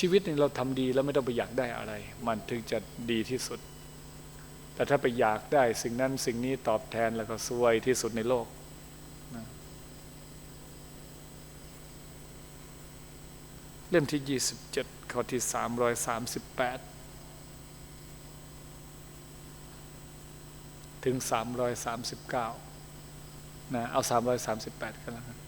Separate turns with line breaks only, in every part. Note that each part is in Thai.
ชีวิตนี่เราทำดีแล้วไม่ต้องไปอยากได้อะไร มันถึงจะดีที่สุด แต่ถ้าไปอยากได้สิ่งนั้นสิ่งนี้ตอบแทนแล้วก็ซวยที่สุดในโลกนะเล่มที่ 27 ข้อที่ 338 ถึง 339นะเอา 338 กันแล้วกัน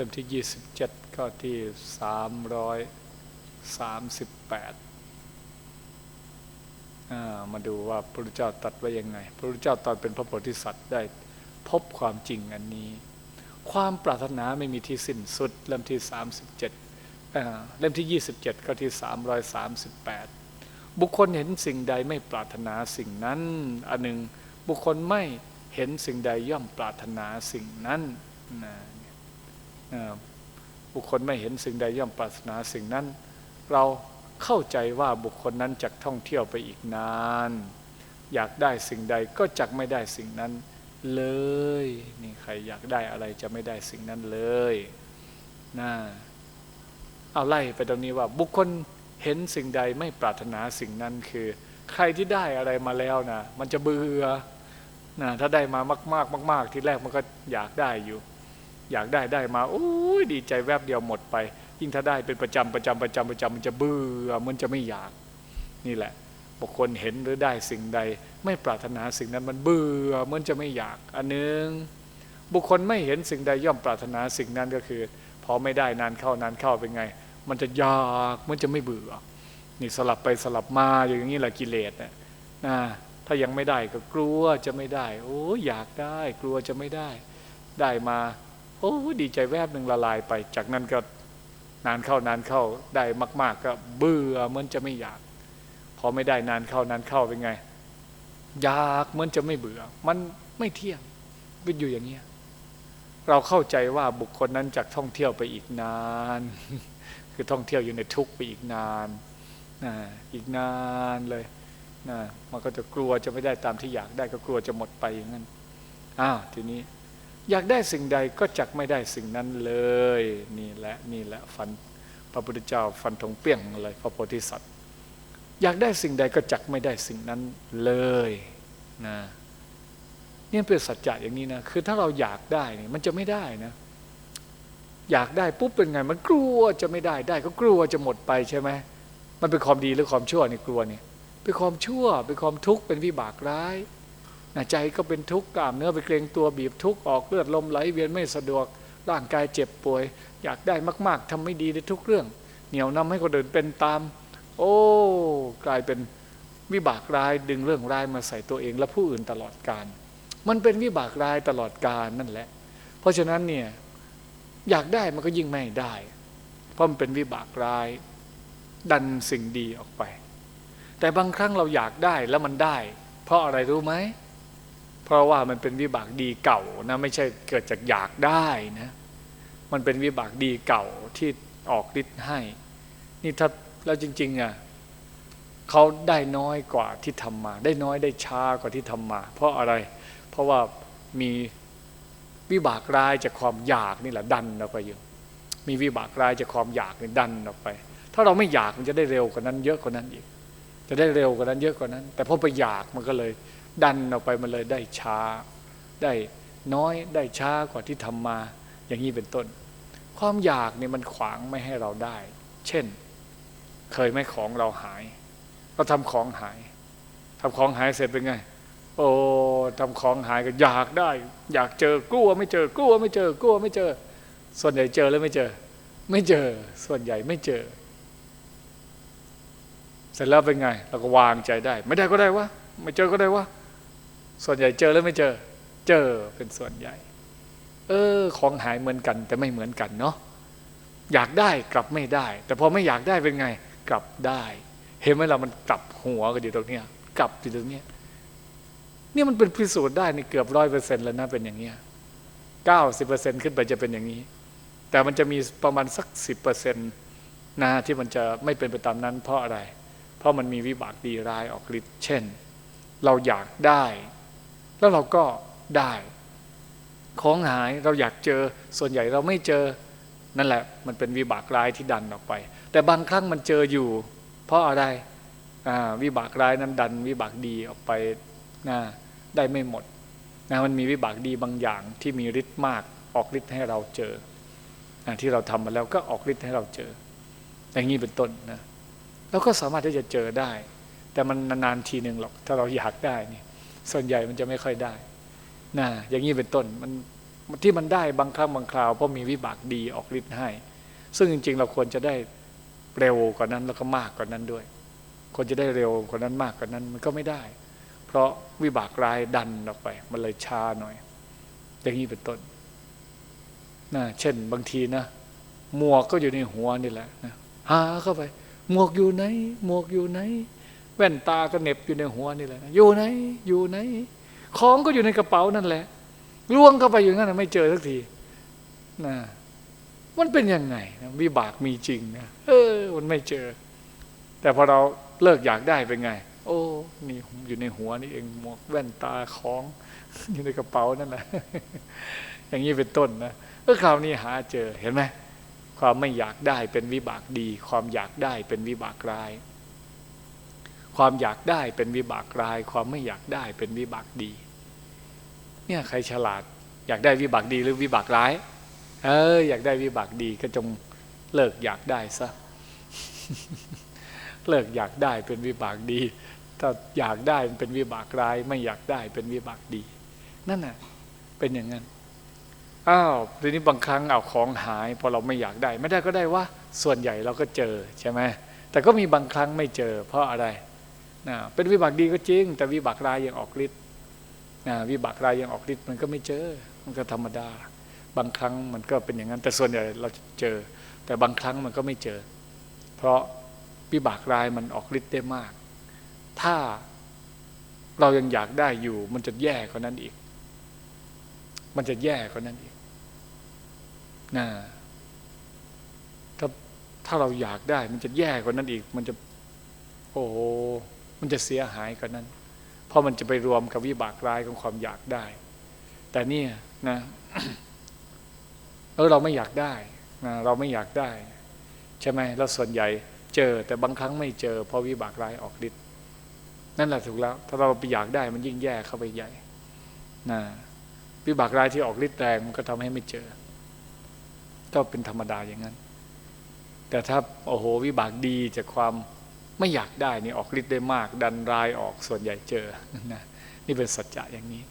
ล่มที่ 27 ข้อที่ 338อ่ามาดูว่าพระพุทธเจ้าตรัสไว้ยังไง พระพุทธเจ้าตอนเป็นพระโพธิสัตว์ได้พบความจริงอันนี้ ความปรารถนาไม่มีที่สิ้นสุด เล่มที่ 37เล่มที่ 27 ข้อที่ 338 บุคคลเห็นสิ่งใดไม่ปรารถนาสิ่งนั้น อันหนึ่งบุคคลไม่เห็นสิ่งใดย่อมปรารถนาสิ่งนั้นนะ บุคคลไม่เห็นสิ่งใดย่อมปรารถนาสิ่งนั้น เราเข้าใจว่าบุคคลนั้นจะท่องเที่ยวไปอีกนาน อยากได้สิ่งใดก็จักไม่ได้สิ่งนั้นเลยนี่ใครอยากได้อะไรจะไม่ได้สิ่งนั้นเลยนะเอาไล่ไปตรงนี้ว่า บุคคลเห็นสิ่งใดไม่ปรารถนาสิ่งนั้นคือ ใครที่ได้อะไรมาแล้วนะมันจะเบื่อนะถ้าได้มามาก ๆ มาก ๆ ที่แรกมันก็อยากได้อยู่ อยากได้ได้มาโอ้ยดีใจแวบเดียวหมดไป ยิ่งถ้าได้เป็นประจำประจำประจำประจำมันจะเบื่อมันจะไม่อยาก นี่แหละบุคคลเห็นหรือได้สิ่งใด ไม่ปรารถนาสิ่งนั้นมันเบื่อมันจะไม่อยาก อันนึงบุคคลไม่เห็นสิ่งใดย่อมปรารถนาสิ่งนั้นก็คือ พอไม่ได้นานเข้านานเข้าเป็นไง มันจะอยากมันจะไม่เบื่อ นี่สลับไปสลับมาอย่างนี้แหละกิเลสนะนะถ้ายังไม่ได้ก็กลัวจะไม่ได้ โอ้อยากได้ กลัวจะไม่ได้ ได้มา โอ้ดีใจแวบหนึ่งละลายไป จากนั้นก็นานเข้านานเข้าได้มาก ๆ ก็เบื่อมันจะไม่อยาก พอไม่ได้นานเข้านานเข้าเป็นไง อยากเหมือนจะไม่เบื่อ มันไม่เที่ยงเป็นอยู่อย่างเงี้ยเราเข้าใจว่าบุคคลนั้นจากท่องเที่ยวไปอีกนาน คือท่องเที่ยวอยู่ในทุกไปอีกนานนะอีกนานเลยนะมันก็จะกลัวจะไม่ได้ตามที่อยากได้ก็กลัวจะหมดไปอย่างนั้นอ้าวทีนี้ อยากได้สิ่งใดก็จักไม่ได้สิ่งนั้นเลย นี่แหละนี่แหละฟันพระพุทธเจ้าฟันธงเปี้ยงเลยพระโพธิสัตว์ อยากได้สิ่งใดก็จักไม่ได้สิ่งนั้นเลยนะนี่เป็นสัจจะอย่างนี้นะคือถ้าเราอยากได้นี่มันจะไม่ได้นะอยากได้ปุ๊บเป็นไง มันกลัวจะไม่ได้ได้ ก็กลัวจะหมดไปใช่ไหมมันเป็นความดีหรือความชั่วนี่กลัวนี่เป็นความชั่วเป็นความทุกข์เป็นวิบากร้าย ใจก็เป็นทุกข์กล้ามเนื้อไปเกรงตัวบีบทุกข์ออกเลือดลมไหลเวียนไม่สะดวกร่างกายเจ็บป่วย อยากได้มาก ๆทำไม่ดีในทุกเรื่อง เหนี่ยวนำให้คนอื่นเป็นตาม โอ้กลายเป็นวิบากร้ายดึงเรื่องร้ายมาใส่ตัวเองและผู้อื่นตลอดการ มันเป็นวิบากร้ายตลอดการนั่นแหละ เพราะฉะนั้นเนี่ยอยากได้มันก็ยิ่งไม่ได้ เพราะมันเป็นวิบากร้าย ดันสิ่งดีออกไป แต่บางครั้งเราอยากได้แล้วมันได้ เพราะอะไรรู้ไหม เพราะว่ามันเป็นวิบากดีเก่านะไม่ใช่เกิดจากอยากได้นะมันเป็นวิบากดีเก่าที่ออกฤทธิ์ให้ นี่ถ้าแล้วจริงๆอะเขาได้น้อยกว่าที่ทำมา ได้น้อยได้ช้ากว่าที่ทำมา เพราะอะไร เพราะว่ามีวิบากร้ายจากความอยากนี่แหละดันออกไปอยู่มีวิบากร้ายจากความอยากนี่ดันออกไป ถ้าเราไม่อยากมันจะได้เร็วกว่านั้น เยอะกว่านั้นอีก จะได้เร็วกว่านั้นเยอะกว่านั้น แต่พอไปอยากมันก็เลย ดันออกไปมันเลยได้ช้า ได้น้อยได้ช้ากว่าที่ทำมา อย่างนี้เป็นต้น ความอยากเนี่ยมันขวางไม่ให้เราได้ เช่น เคยไหมของเราหายเราทำของหายทำของหายเสร็จเป็นไง โอ้ทำของหายก็อยากได้ อยากเจอกลัวไม่เจอกลัวไม่เจอกลัวไม่เจอ ส่วนใหญ่เจอแล้วไม่เจอ ไม่เจอ ส่วนใหญ่ไม่เจอ เสร็จแล้วเป็นไง เราก็วางใจได้ ไม่ได้ก็ได้วะไม่เจอก็ได้วะ ส่วนใหญ่เจอแล้วไม่เจอ เจอเป็นส่วนใหญ่ เออ ของหายเหมือนกัน แต่ไม่เหมือนกันเนาะอยากได้กลับไม่ได้ แต่พอไม่อยากได้เป็นไง กลับได้ เห็นไหมเรามันกลับหัวกันอยู่ตรงเนี้ย กลับอยู่ตรงเนี้ยนี่มันเป็นพิสูจน์ได้ในเกือบร้อยเปอร์เซ็นต์แล้วนะเป็นอย่างเนี้ยเก้าสิบเปอร์เซ็นต์ขึ้นไปจะเป็นอย่างนี้ แต่มันจะมีประมาณสักสิบเปอร์เซ็นต์นะที่มันจะไม่เป็นไปตามนั้นเพราะอะไร เพเพราะมันมีวิบากดีร้ายออกฤทธิ์เช่น เราอยากได้ แล้วเราก็ได้ของหายเราอยากเจอส่วนใหญ่เราไม่เจอนั่นแหละ มันเป็นวิบากร้ายที่ดันออกไป แต่บางครั้งมันเจออยู่ เพราะอะไรวิบากร้ายนั้นดัน วิบากดีออกไปนะได้ไม่หมดนะมันมีวิบากดีบางอย่างที่มีฤทธิ์มากออกฤทธิ์ให้เราเจอนะที่เราทำมาแล้วก็ออกฤทธิ์ให้เราเจอ อย่างนี้เป็นต้นนะเราก็สามารถที่จะเจอได้ แต่มันนานๆทีหนึ่งหรอกถ้าเราอยากได้นี่ ส่วนใหญ่มันจะไม่ค่อยได้นะอย่างนี้เป็นต้นมันที่มันได้บางครั้งบางคราวเพราะมีวิบากดีออกฤทธิ์ให้ ซึ่งจริง ๆ เราควรจะได้เร็วกว่านั้นแล้วก็มากกว่านั้นด้วยควรจะได้เร็วกว่านั้นมากกว่านั้นมันก็ไม่ได้ เพราะวิบากร้ายดันออกไป มันเลยช้าหน่อย อย่างนี้เป็นต้นนะเช่นบางทีนะหมวกก็อยู่ในหัวนี่แหละนะหาเข้าไป หมวกอยู่ไหน หมวกอยู่ไหน แว่นตาก็เน็บอยู่ในหัวนี่แหละ อยู่ไหน อยู่ไหน ของก็อยู่ในกระเป๋านั่นแหละ ล่วงเข้าไปอยู่งนั้นไม่เจอสักทีนะมันเป็นยังไงวิบากมีจริงนะเออ มันไม่เจอ แต่พอเราเลิกอยากได้เป็นไง โอ้ นี่อยู่ในหัวนี่เองหมวกแว่นตาของอยู่ในกระเป๋านั่นแหละอย่างนี้เป็นต้นนะเออคราวนี้หาเจอเห็นไหมความไม่อยากได้เป็นวิบากดี ความอยากได้เป็นวิบากร้าย ความอยากได้เป็นวิบากร้าย ความไม่อยากได้เป็นวิบากดี เนี่ยใครฉลาดอยากได้วิบากดีหรือวิบากร้าย เอออยากได้วิบากดีก็จงเลิกอยากได้ซะเลิกอยากได้เป็นวิบากดี ถ้าอยากได้มันเป็นวิบากร้าย ไม่อยากได้เป็นวิบากดี นั่นน่ะ เป็นอย่างนั้นอ้าวทีนี้บางครั้งเอาของหายพอเราไม่อยากได้ ไม่ได้ก็ได้ว่า ส่วนใหญ่เราก็เจอใช่ไหมแต่ก็มีบางครั้งไม่เจอ เพราะอะไร นะเป็นวิบากดีก็จริง แต่วิบากรายยังออกฤทธิ์นะวิบากรายยังออกฤทธิ์มันก็ไม่เจอ มันก็ธรรมดา บางครั้งมันก็เป็นอย่างนั้น แต่ส่วนใหญ่เราเจอ แต่บางครั้งมันก็ไม่เจอ เพราะวิบากรายมันออกฤทธิ์ได้มาก ถ้าเรายังอยากได้อยู่ มันจะแย่กว่านั้นอีก มันจะแย่กว่านั้นอีกนะถ้าถ้าเราอยากได้ มันจะแย่กว่านั้นอีก มันจะ โอ้ มันจะเสียหายกว่านั้น เพราะมันจะไปรวมกับวิบากร้ายของความอยากได้ แต่เนี่ยนะเออเราไม่อยากได้นะเราไม่อยากได้ ใช่ไหมแล้วส่วนใหญ่เจอ แต่บางครั้งไม่เจอ เพราะวิบากร้ายออกฤทธิ์นั่นแหละถูกแล้ว ถ้าเราไปอยากได้มันยิ่งแย่เข้าไปใหญ่นะวิบากร้ายที่ออกฤทธิ์แรงมันก็ทำให้ไม่เจอ ก็เป็นธรรมดาอย่างนั้น แต่ถ้าโอ้โหวิบากดีจากความ ไม่อยากได้นี่ออกฤทธิ์ได้มาก ดันรายออกส่วนใหญ่เจอนะนี่เป็นสัจจะอย่างนี้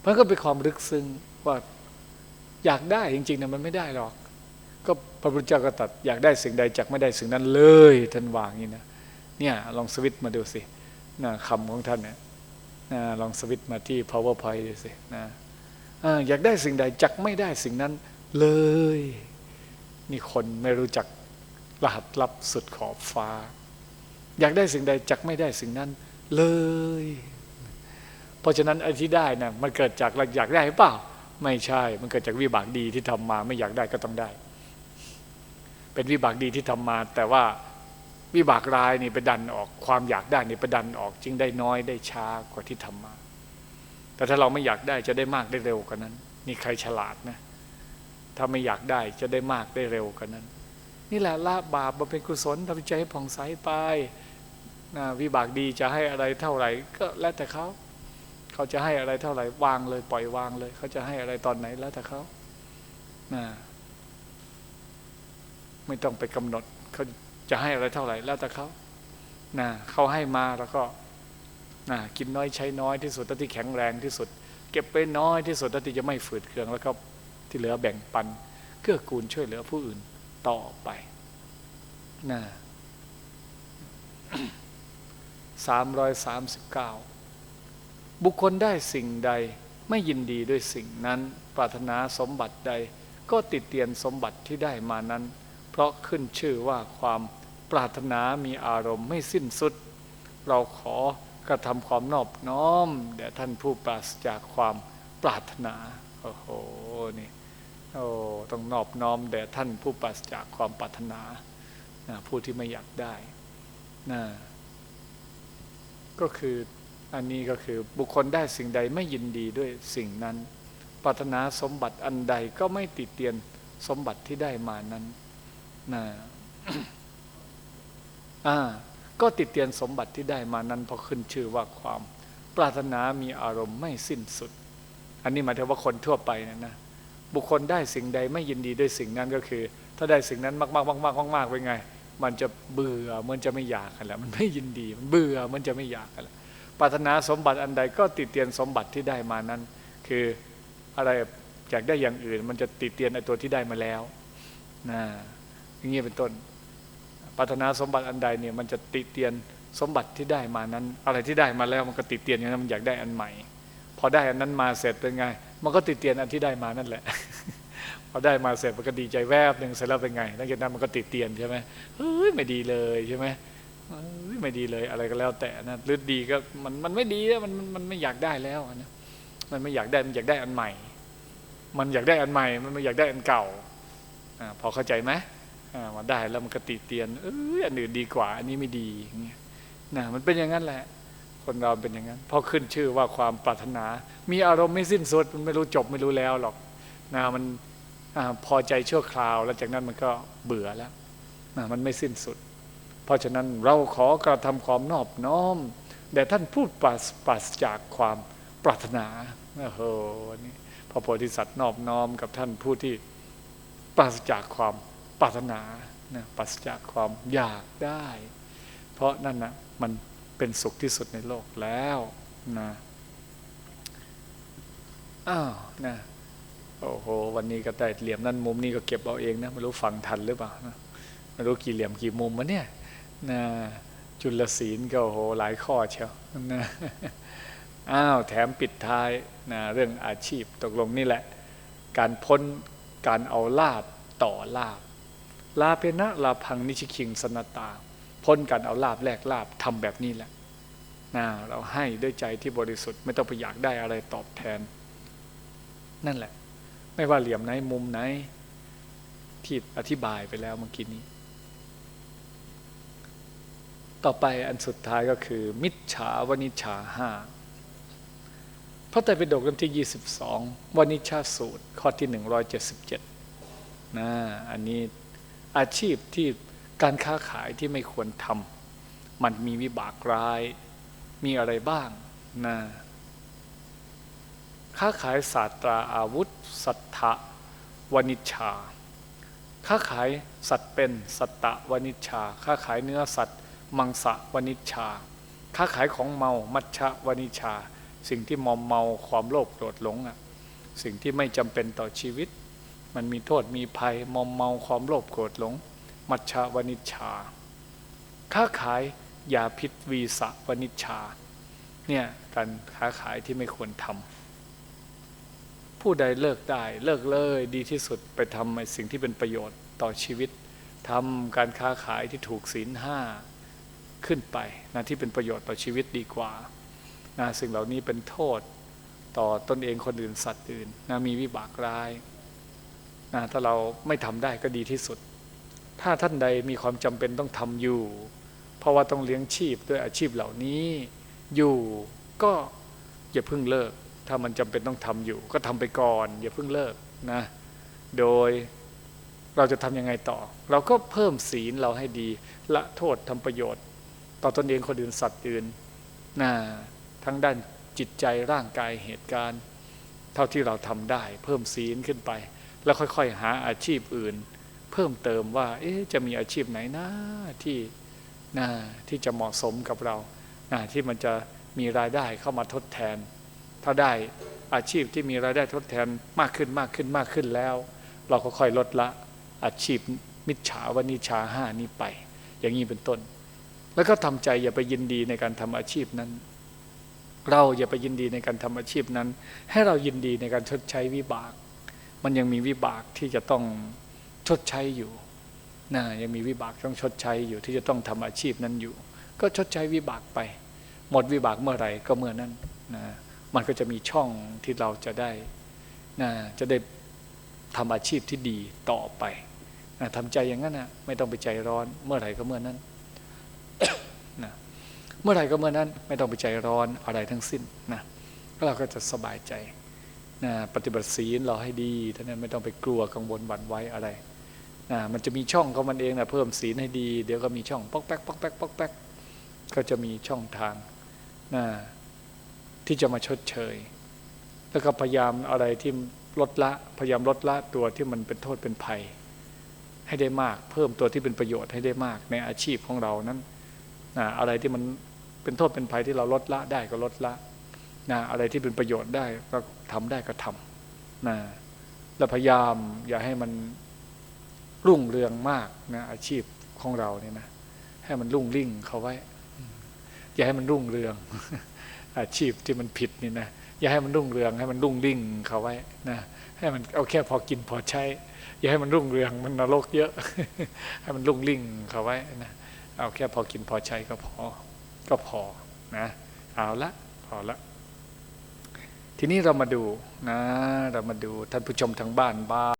เพราะก็เป็นความลึกซึ้งว่าอยากได้จริงๆนะมันไม่ได้หรอก ก็พระพุทธเจ้าก็ตัดอยากได้สิ่งใดจากไม่ได้สิ่งนั้นเลยท่านวางนี่นะเนี่ยลองสวิตมาดูสินะคำของท่านเนี่ยนะลองสวิตมาที่ powerpoint ดูสินะอยากได้สิ่งใดจักไม่ได้สิ่งนั้นเลยนี่คนไม่รู้จักรหัสลับสุดขอบฟ้า อยากได้สิ่งใดจักไม่ได้สิ่งนั้น เลย เพราะฉะนั้นไอ้ที่ได้นะมันเกิดจากอยากได้หรือเปล่า ไม่ใช่ มันเกิดจากวิบากดีที่ทำมา ไม่อยากได้ก็ต้องได้ เป็นวิบากดีที่ทำมา แต่ว่าวิบากร้ายนี่ไปดันออกความอยากได้นี่ไปดันออกจึงได้น้อยได้ช้ากว่าที่ทำมา แต่ถ้าเราไม่อยากได้จะได้มากได้เร็วกว่านั้น นี่ใครฉลาดนะ ถ้าไม่อยากได้จะได้มากได้เร็วกว่านั้น นี่แหละละบาปมาเป็นกุศลทำใจให้ผ่องใสไป นะวิบากดีจะให้อะไรเท่าไหร่ ก็แล้วแต่เขา เขาจะให้อะไรเท่าไหร่วางเลยปล่อยวางเลย เขาจะให้อะไรตอนไหนแล้วแต่เขานะไม่ต้องไปกำหนด เขาจะให้อะไรเท่าไหร่แล้วแต่เขานะเขาให้มาแล้วก็นะกินน้อยใช้น้อยที่สุดที่แข็งแรงที่สุด เก็บไปน้อยที่สุดที่จะไม่ฝืดเคืองแล้วก็ที่เหลือแบ่งปันเกื้อกูลช่วยเหลือผู้อื่นต่อไปนะ สามร้อยสามสิบเก้าบุคคลได้สิ่งใดไม่ยินดีด้วยสิ่งนั้น ปรารถนาสมบัติใด ก็ติดเตียนสมบัติที่ได้มานั้น เพราะขึ้นชื่อว่าความปรารถนามีอารมณ์ไม่สิ้นสุด เราขอกระทำความนอบน้อมแด่ท่านผู้ปราศจากความปรารถนาโอ้โหนี่โอ้ต้องนอบน้อมแด่ท่านผู้ปราศจากความปรารถนานะผู้ที่ไม่อยากได้นะ ก็คืออันนี้ก็คือบุคคลได้สิ่งใดไม่ยินดีด้วยสิ่งนั้น ปรารถนาสมบัติอันใดก็ไม่ติดเตียนสมบัติที่ได้มานั้นนะอ่าก็ติดเตียนสมบัติที่ได้มานั้นพราะขึ้นชื่อว่าความปรารถนามีอารมณ์ไม่สิ้นสุด อันนี้หมายถึงว่าคนทั่วไปนะนะบุคคลได้สิ่งใดไม่ยินดีด้วยสิ่งนั้นก็คือ ถ้าได้สิ่งนั้นมากๆมากๆมากๆเป็นไง มันจะเบื่อมันจะไม่อยากกันแล้วมันไม่ยินดีมันเบื่อมันจะไม่อยากกันแล้วปรารถนาสมบัติอันใดก็ติดเตียนสมบัติที่ได้มานั้น คืออะไรอยากได้อย่างอื่น มันจะติดเตียนไอ้ตัวที่ได้มาแล้วนะอย่างนี้เป็นต้นปรารถนาสมบัติอันใดเนี่ยมันจะติดเตียนสมบัติที่ได้มานั้น อะไรที่ได้มาแล้วมันก็ติดเตียนอย่างนั้นมันอยากได้อันใหม่ พอได้อันนั้นมาเสร็จเป็นไง มันก็ติดเตียนอันที่ได้มานั่นแหละ อได้มาเสร็จมันก็ดีใจแวบหนึ่งเสร็จแล้วเป็นไงหลังจากนั้นมันก็ติดเตียนใช่ไหมเฮ้ยไม่ดีเลยใช่ไหมเฮ้ยไม่ดีเลยอะไรก็แล้วแต่นะหรือดีก็มันมันไม่ดีแล้วมันมันไม่อยากได้แล้วนะมันไม่อยากได้มันอยากได้อันใหม่ มันอยากได้อันใหม่ มันไม่อยากได้อันเก่าอพอเข้าใจไหมมาได้แล้วมันก็ติดเตียนเอออันอื่นดีกว่า อันนี้ไม่ดีอย่างเงี้ยนะมันเป็นอย่างนั้นแหละ คนเราเป็นอย่างนั้นพอขึ้นชื่อว่าความปรารถนา มีอารมณ์ไม่สิ้นสุดมันไม่รู้จบไม่รู้แล้วหรอกนะมัน พอใจชั่วคราว แล้วจากนั้นมันก็เบื่อแล้วมันไม่สิ้นสุด เพราะฉะนั้นเราขอกระทำความนอบน้อมแต่ท่านพูดปราศปราศจากความปรารถนาโอ้โหนี่พระโพธิสัตว์นอบน้อมกับท่านผู้ที่ปราศจากความปรารถนานะปราศจากความอยากได้ เพราะนั่นนะมันเป็นสุขที่สุดในโลกแล้วนะอ้าวนะ โอ้โห วันนี้ก็ได้เหลี่ยมนั่นมุมนี้ก็เก็บเอาเองนะไม่รู้ฟังทันหรือเปล่านะไม่รู้กี่เหลี่ยมกี่มุมมะเนี่ยนะจุลศีลก็โอ้โหหลายข้อเชียวนะอ้าวแถมปิดท้ายนะเรื่องอาชีพตกลงนี่แหละ การพ้นการเอาลาบต่อลาบลาเพนะลาพังนิชิคิงสนตา พ้นการเอาลาบแลกลาบทำแบบนี้แหละนะเราให้ด้วยใจที่บริสุทธิ์ไม่ต้องไปอยากได้อะไรตอบแทน นั่นแหละ ไม่ว่าเหลี่ยมไหนมุมไหน ที่อธิบายไปแล้วเมื่อกี้นี้ ต่อไปอันสุดท้ายก็คือ มิจฉาวนิชชาห้าพระไตรปิฎกเล่มที่ 22วนิชชาสูตร ข้อที่ 177นะอันนี้อาชีพที่การค้าขายที่ไม่ควรทำมันมีวิบากร้ายมีอะไรบ้างนะ ค้าขายศาสตราอาวุธ สัทธวนิชชา ค้าขายสัตว์เป็นสัตตะวนิชชา ค้าขายเนื้อสัตว์มังสะวนิชชา ค้าขายของเมามัชชะวนิชชา สิ่งที่มอมเมาความโลภโกรธหลงอะสิ่งที่ไม่จำเป็นต่อชีวิต มันมีโทษมีภัยมอมเมาความโลภโกรธหลง มัชชาวนิชชา ค้าขายยาพิษวีสะวนิชชา เนี่ยการค้าขายที่ไม่ควรทำ ผู้ใดเลิกได้เลิกเลยดีที่สุดไปทำในสิ่งที่เป็นประโยชน์ต่อชีวิตทำการค้าขายที่ถูกศีลห้าขึ้นไปนะที่เป็นประโยชน์ต่อชีวิตดีกว่านะสิ่งเหล่านี้เป็นโทษต่อตนเองคนอื่นสัตว์อื่นนะมีวิบากร้ายนะถ้าเราไม่ทำได้ก็ดีที่สุด ถ้าท่านใดมีความจำเป็นต้องทำอยู่ เพราะว่าต้องเลี้ยงชีพด้วยอาชีพเหล่านี้อยู่ก็อย่าเพิ่งเลิก ถ้ามันจำเป็นต้องทำอยู่ ก็ทำไปก่อน อย่าเพิ่งเลิกนะ โดยเราจะทำยังไงต่อ เราก็เพิ่มศีลเราให้ดี ละโทษทำประโยชน์ ต่อตนเองคนอื่นสัตว์อื่นนะทั้งด้านจิตใจร่างกายเหตุการณ์ เท่าที่เราทำได้ เพิ่มศีลขึ้นไป แล้วค่อยๆ หาอาชีพอื่น เพิ่มเติมว่า เอ๊จะมีอาชีพไหนนะที่นะที่จะเหมาะสมกับเรานะที่มันจะมีรายได้เข้ามาทดแทน ถ้าได้อาชีพที่มีรายได้ทดแทนมากขึ้นมากขึ้นมากขึ้นแล้ว เราก็ค่อยลดละอาชีพมิจฉาวนิชาห้านี้ไป อย่างนี้เป็นต้น แล้วก็ทำใจอย่าไปยินดีในการทำอาชีพนั้น เราอย่าไปยินดีในการทำอาชีพนั้น ให้เรายินดีในการชดใช้วิบาก มันยังมีวิบากที่จะต้องชดใช้อยู่นะยังมีวิบากต้องชดใช้อยู่ที่จะต้องทำอาชีพนั้นอยู่ ก็ชดใช้วิบากไป หมดวิบากเมื่อไหร่ก็เมื่อนั้นนะ มันก็จะมีช่องที่เราจะได้นะจะได้ทำอาชีพที่ดีต่อไปนะทำใจอย่างนั้นนะไม่ต้องไปใจร้อน เมื่อไหร่ก็เมื่อนั้นนะมื่อไหร่ก็เมื่อนั้น ไม่ต้องไปใจร้อนอะไรทั้งสิ้นนะเราก็จะสบายใจนะปฏิบัติศีลเราให้ดีท่านั้นไม่ต้องไปกลัวกังวลหวั่นไหวอะไรนะมันจะมีช่องของมันเองนะเพิ่มศีลให้ดี เดี๋ยวก็มีช่องป๊อกแป๊กป๊อกแป๊กป๊อกแป๊กก็จะมีช่องทางนะ ที่จะมาชดเชย แล้วก็พยายามอะไรที่ลดละพยายามลดละตัวที่มันเป็นโทษเป็นภัย ให้ได้มาก เพิ่มตัวที่เป็นประโยชน์ให้ได้มาก ในอาชีพของเรานั้นนะอะไรที่มันเป็นโทษเป็นภัยที่เราลดละได้ก็ลดละนะอะไรที่เป็นประโยชน์ได้ก็ทำได้ก็ทำนะแล้วพยายามอย่าให้มันรุ่งเรืองมากนะอาชีพของเราเนี่ยนะให้มันรุ่งริ่งเขาไว้ อย่าให้มันรุ่งเรือง อาชีพที่มันผิดนี่นะอย่าให้มันรุ่งเรืองให้มันรุ่งริ่งเขาไว้นะให้มันเอาแค่พอกินพอใช้ อย่าให้มันรุ่งเรืองมันนรกเยอะ ให้มันรุ่งริ่งเขาไว้นะเอาแค่พอกินพอใช้ก็พอก็พอนะเอาละพอละทีนี้เรามาดูนะเรามาดูท่านผู้ชมทางบ้านบ้าง